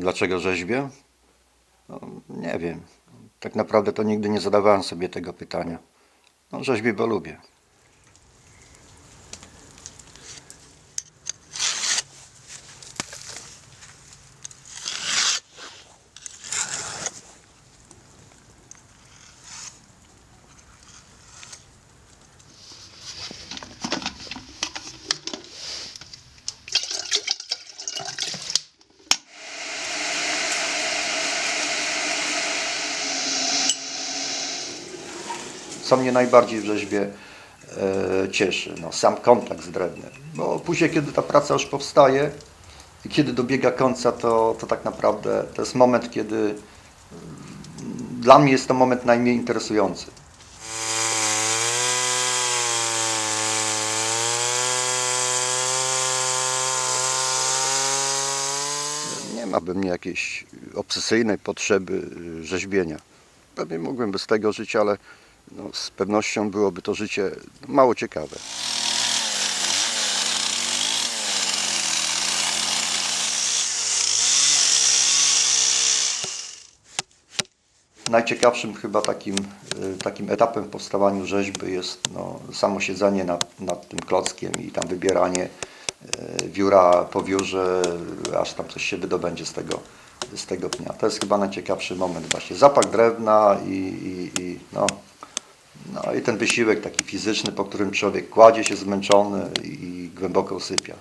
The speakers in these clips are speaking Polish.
Dlaczego rzeźbię? No, nie wiem. Tak naprawdę to nigdy nie zadawałem sobie tego pytania. No, rzeźbię, bo lubię. Co mnie najbardziej w rzeźbie e, cieszy? No, sam kontakt z drewnem. Bo później, kiedy ta praca już powstaje i kiedy dobiega końca, to, to tak naprawdę to jest moment, kiedy mm, dla mnie jest to moment najmniej interesujący. Nie ma we mnie jakiejś obsesyjnej potrzeby y, rzeźbienia. Pewnie mógłbym bez tego żyć, ale no, z pewnością byłoby to życie mało ciekawe. Najciekawszym chyba takim, y, takim etapem w powstawaniu rzeźby jest no, samo siedzenie nad, nad tym klockiem i tam wybieranie y, wióra po wiórze, aż tam coś się wydobędzie z tego, z tego pnia. To jest chyba najciekawszy moment właśnie. Zapach drewna i, i, i no, no i ten wysiłek taki fizyczny, po którym człowiek kładzie się zmęczony i głęboko usypia.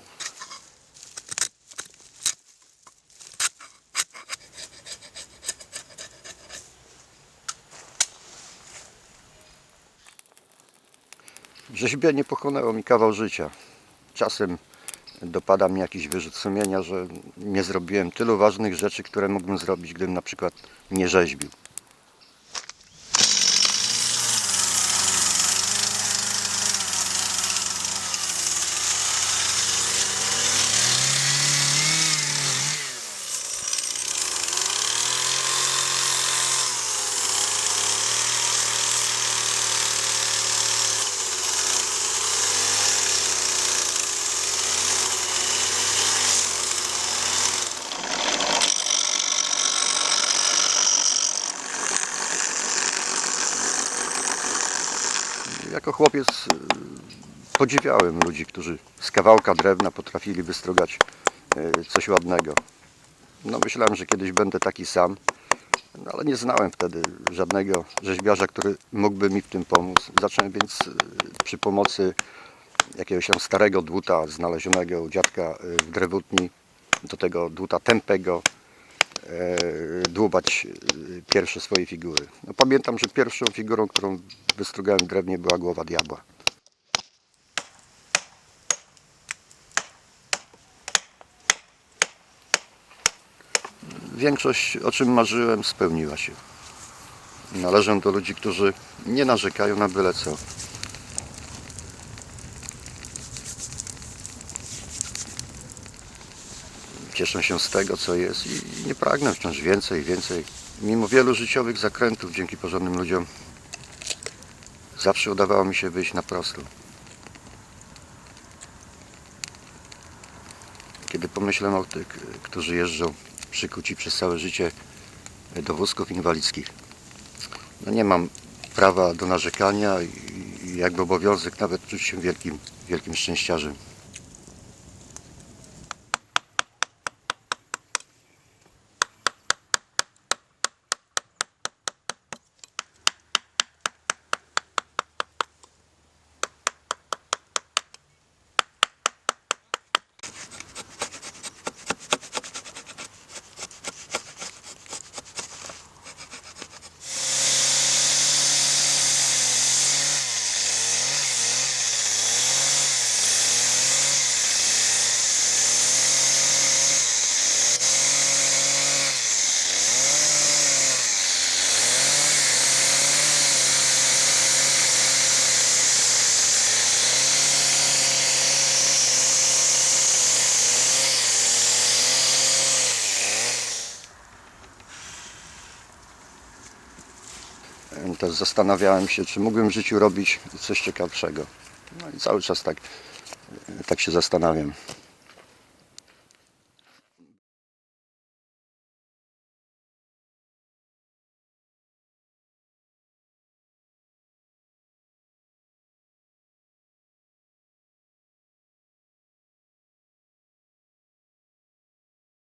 W rzeźbie nie pochłonęło mi kawał życia. Czasem dopada mnie jakiś wyrzut sumienia, że nie zrobiłem tylu ważnych rzeczy, które mógłbym zrobić, gdybym na przykład nie rzeźbił. Jako chłopiec y, podziwiałem ludzi, którzy z kawałka drewna potrafili wystrugać y, coś ładnego. No myślałem, że kiedyś będę taki sam, no, ale nie znałem wtedy żadnego rzeźbiarza, który mógłby mi w tym pomóc. Zacząłem więc y, przy pomocy jakiegoś tam starego dłuta znalezionego u dziadka w drewutni, do tego dłuta tępego, dłubać e, pierwsze swoje figury. No, pamiętam, że pierwszą figurą, którą wystrugałem w drewnie była głowa diabła. Większość, o czym marzyłem, spełniła się. Należę do ludzi, którzy nie narzekają na byle co. Cieszę się z tego, co jest i nie pragnę wciąż więcej, więcej. Mimo wielu życiowych zakrętów, dzięki porządnym ludziom, zawsze udawało mi się wyjść na prosto. Kiedy pomyślę o tych, którzy jeżdżą przykuci przez całe życie do wózków inwalidzkich, no nie mam prawa do narzekania i jakby obowiązek nawet czuć się wielkim, wielkim szczęściarzem. Też zastanawiałem się, czy mógłbym w życiu robić coś ciekawszego. No i cały czas tak, tak się zastanawiam.